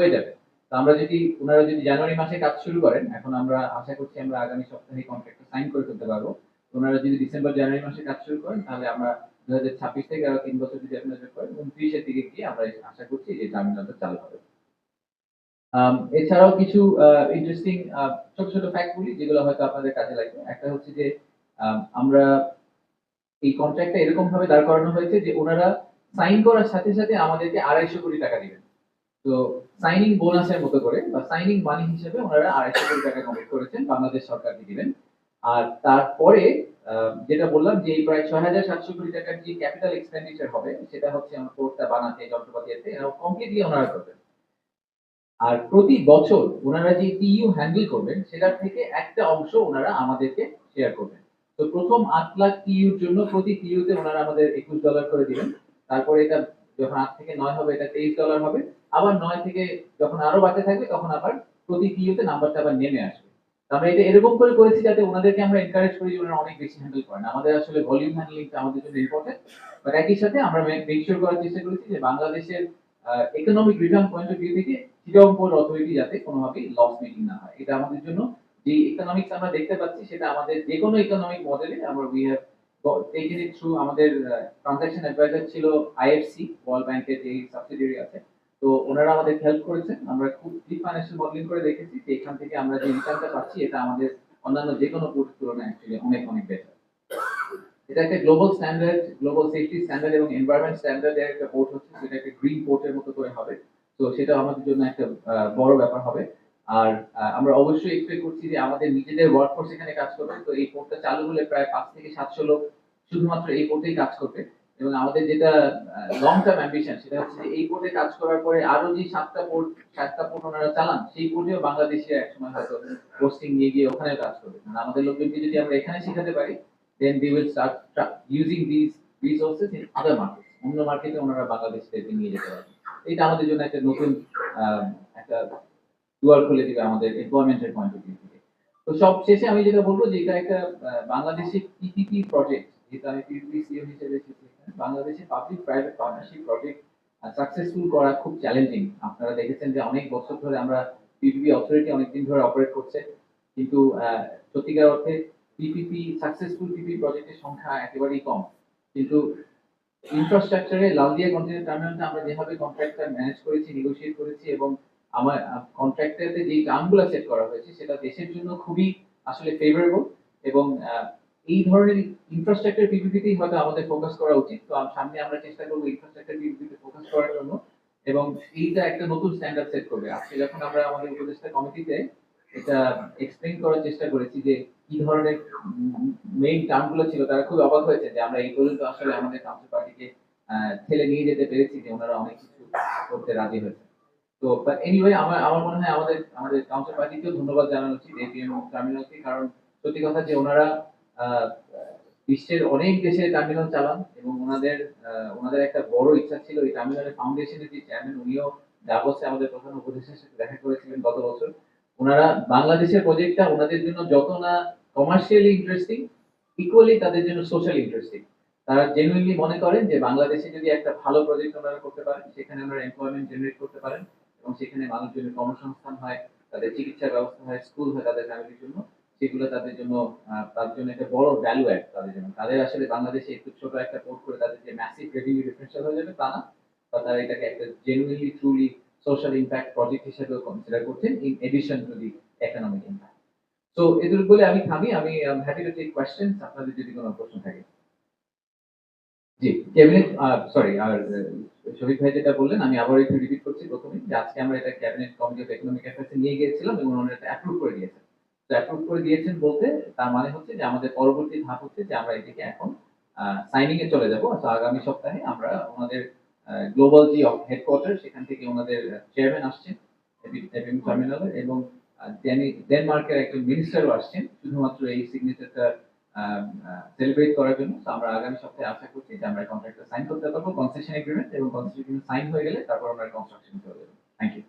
হয়ে যাবে। তো আমরা যদি ওনারা যদি জানুয়ারি মাসে কাজ শুরু করেন এখন আমরা আশা করছি আমরা আগামী সপ্তাহে কন্ট্রাক্ট সাইন করে ফেলতে পারব। ওনারা যদি ডিসেম্বর জানুয়ারি মাসে কাজ শুরু করেন তাহলে আমরা দু হাজার ছাব্বিশ থেকে আরও তিন বছর যদি আপনারা করেন উনত্রিশের দিকে গিয়ে আমরা আশা করছি যে টার্মিনালটা চালু হবে। এছাড়াও কিছু ইন্টারেস্টিং ছোট ছোট ফ্যাক্ট বলি যেগুলো হয়তো আপনাদের কাজে লাগবে। একটা হচ্ছে যে আম, আমরা এই কন্ট্রাক্টটা এরকম ভাবে দাঁড় করানো হয়েছে যে ওনারা সাইন করার সাথে সাথে আমাদেরকে আড়াইশো কোটি টাকা দিবেন। তো সাইনিং বোনাসের মতো করে, বা সাইনিং মানি হিসেবে ওনারা আড়াইশো কোটি টাকা কমিট করেছেন, বাংলাদেশ সরকারকে দিবেন আর তারপরে যেটা বললাম যে প্রায় ছয় হাজার সাতশো কোটি টাকার যে ক্যাপিটাল এক্সপেন্ডিচার হবে, সেটা হচ্ছে আমার কোর্টটা বানাতে যন্ত্রপাতি আছে এরা কমপ্লিটলি ওনারা করবেন। আর প্রতি বছর ওনারা যে টিইউ হ্যান্ডেল করবেন, সেটার থেকে একটা অংশ ওনারা আমাদেরকে শেয়ার করবেন। তো প্রথম আট লাখ টিইউর জন্য প্রতি টিইউতে ওনারা আমাদের একুশ ডলার করে দিবেন। তারপরে এটা যখন আট থেকে নয় হবে, এটা তেইশ ডলার হবে। আবার নয় থেকে যখন আরও বাড়তে থাকবে, তখন আবার প্রতি টিইউতে নাম্বারটা আবার নেমে আসবে। আমরা এটা এরকম করে করেছি যাতে ওনাদেরকে আমরা এনকারেজ করি যে অনেক বেশি হ্যান্ডেল করেন। আমাদের আসলে ভলিউম হ্যান্ডলিংটা আমাদের জন্য ইম্পর্টেন্ট বাট একই সাথে আমরা মেক করার চেষ্টা করেছি যে বাংলাদেশের economic return point of view থেকে চিটং পোর্ট অথরিটি যাতে কোনোভাবেই লস মেকিং না হয়। এটা আমাদের জন্য যে ইকোনমিক্স আমরা দেখতে পাচ্ছি, সেটা আমাদের যে কোনো ইকোনমিক মডেলে আমরা we have taken it through আমাদের ট্রানজাকশন অ্যাডভাইজার ছিল আইএফসি ওয়ার্ল্ড ব্যাংকের যে সাবসিডিয়ারি আছে। তো ওনারা আমাদের হেল্প করেছেন। আমরা খুব ডিপ ফাইন্যান্সিয়াল মডেলিং করে দেখেছি যে এখান থেকে আমরা যে রিটার্নটা পাচ্ছি, এটা আমাদের অন্যান্য যে কোনো পোর্টের তুলনায় অ্যাকচুয়ালি অনেক অনেক বেটার এটা একটা global standard global safety standard এবং এনভায়রনমেন্ট স্ট্যান্ডার্ডের একটা পোর্ট হচ্ছে, সেটা একটা গ্রিন পোর্টের মতো করে হবে। তো সেটা আমাদের জন্য একটা বড় ব্যাপার হবে। আর আমরা অবশ্যই এক্সপেক্ট করছি যে আমাদের নিজেদের ওয়ার্কফোর্স এখানে কাজ করবে। তো এই পোর্টটা চালু হলে প্রায় পাঁচ থেকে সাতশো লোক শুধুমাত্র এই পোর্টেই কাজ করবে। এবং আমাদের যেটা লং টার্ম অ্যাম্বিশন সেটা হচ্ছে যে এই পোর্টে কাজ করার পরে আরও যে সাতটা পোর্ট সাতটা পোর্ট ওনারা চালান, সেই পোর্টেও বাংলাদেশে একসময় হয়তো পোস্টিং নিয়ে গিয়ে ওখানে কাজ করবে। মানে আমাদের লোকজনকে যদি আমরা এখানে শেখাতে পারি then they will start using this resources in other market অন্য মার্কেটে ওনারা বাংলাদেশ থেকে নিয়ে যেতে পারবে এটা আমাদের জন্য একটা নতুন একটা দুয়ার খুলে দিবে আমাদের এমপ্লয়মেন্টের পয়েন্ট অফ ভিউ থেকে। তো সব শেষে আমি যেটা বলব যে এটা একটা বাংলাদেশি পিপিপি প্রজেক্ট যেটা আমি পিপিপি সিও হিসেবে এসেছি। এখানে। বাংলাদেশে public private partnership project successful করা খুব চ্যালেঞ্জিং আপনারা দেখেছেন যে অনেক বছর ধরে আমরা পিপিপি অথরিটি অনেকদিন ধরে অপারেট করছে। কিন্তু সত্যিকার অর্থে পিপিপি সাকসেসফুল পিপি প্রজেক্টের সংখ্যা একেবারেই কম। কিন্তু ইনফ্রাস্ট্রাকচারে লালদিয়া কন্টেনার টার্মিনালটা আমরা যেভাবে কন্ট্রাক্টটা ম্যানেজ করেছি নেগোশিয়েট করেছি এবং আমার কন্ট্রাক্টটাতে যে টার্মগুলো সেট করা হয়েছে, সেটা দেশের জন্য খুবই আসলে ফেভারেবল এবং এই ধরনের ইনফ্রাস্ট্রাকচার পিপিপিতেই হয়তো আমাদের ফোকাস করা উচিত। তো সামনে আমরা চেষ্টা করব ইনফ্রাস্ট্রাকচার পিপিপিতে ফোকাস করার জন্য। এবং এইটা একটা নতুন স্ট্যান্ডার্ড সেট করবে। আজকে যখন আমরা আমাদের উপদেষ্টা কমিটিতে এটা এক্সপ্লেইন করার চেষ্টা করেছি যে কি ধরনের মেইন টার্মগুলো ছিল, তারা খুব অবাক হয়েছে যে আমরা এই পর্যন্ত আসলে আমাদের কাউন্সিল পার্টিকে ঠেলে নিয়ে যেতে পেরেছি যে ওনারা অনেক কিছু করতে রাজি হয়েছে। তো এনিওয়ে আমার আমার মনে হয় আমাদের আমাদের কাউন্সিল পার্টিকেও ধন্যবাদ জানানো উচিত এপিএম টার্মিনালকে কারণ সত্যি কথা যে ওনারা বিশ্বের অনেক দেশে টার্মিনাল চালান এবং ওনাদের ওনাদের একটা বড় ইচ্ছা ছিল এই টার্মিনালের ফাউন্ডেশনের যে চেয়ারম্যান উনিও ডাবসে আমাদের প্রধান উপদেষ্টার সাথে দেখা করেছিলেন গত বছর। ওনারা বাংলাদেশের প্রজেক্টটা ওনাদের জন্য যত না কমার্শিয়ালি ইন্টারেস্টিং ইকুয়ালি তাদের জন্য সোশ্যাল ইন্টারেস্টিং তারা জেনুইনলি মনে করেন যে বাংলাদেশে যদি একটা ভালো প্রজেক্ট ওনারা করতে পারেন, সেখানে ওনারা এমপ্লয়মেন্ট জেনারেট করতে পারেন এবং সেখানে মানুষজনের কর্মসংস্থান হয়, তাদের চিকিৎসা ব্যবস্থা হয় স্কুল হয় তাদের ফ্যামিলির জন্য। সেগুলো তাদের জন্য তার জন্য একটা বড় ভ্যালু অ্যাড তাদের জন্য। তাদের আসলে বাংলাদেশে একটু ছোট একটা পোর্ট করে তাদের যে ম্যাসিভ রেভিনিউ ডিফারেন্সিয়াল হয়ে যাবে তা না, বা তারা এটাকে একটা genuinely truly social impact project হিসেবেও কনসিডার করছেন in addition to the economic impact তো এদের বলে আমি থামি, আমি হ্যাপি টু টেক কোয়েশ্চেন্স আপনাদের যদি কোনো প্রশ্ন থাকে। জি ক্যাবিনেট সরি আর শহীদ ভাই যেটা বললেন, আমি আবার একটু রিপিট করছি প্রথমে, যে আজকে আমরা এটা ক্যাবিনেট কমিটি অফ ইকোনমিক অ্যাফেয়ার্সে নিয়ে গিয়েছিলাম এবং ওনারা এটা অ্যাপ্রুভ করে দিয়েছেন। অ্যাপ্রুভ করে দিয়েছেন বলতে, তার মানে হচ্ছে যে আমাদের পরবর্তী ধাপ হচ্ছে যে আমরা এটিকে এখন সাইনিং এ চলে যাব। আগামী সপ্তাহে আমরা ওনাদের গ্লোবাল যে হেডকোয়ার্টার সেখান থেকে ওনাদের চেয়ারম্যান আসছেন এবিএম টার্মিনালে এবং ডেনমার্কের একজন মিনিস্টারও আসছেন, শুধুমাত্র এই সিগনেচারটা সেলিব্রেট করার জন্য। আমরা আগামী সপ্তাহে আশা করছি যে আমরা কন্ট্রাক্টটা সাইন করতে পারব কনসেশন এগ্রিমেন্ট এবং কনসেশন সাইন হয়ে গেলে তারপর আমরা কনস্ট্রাকশন চলে যাব। Thank you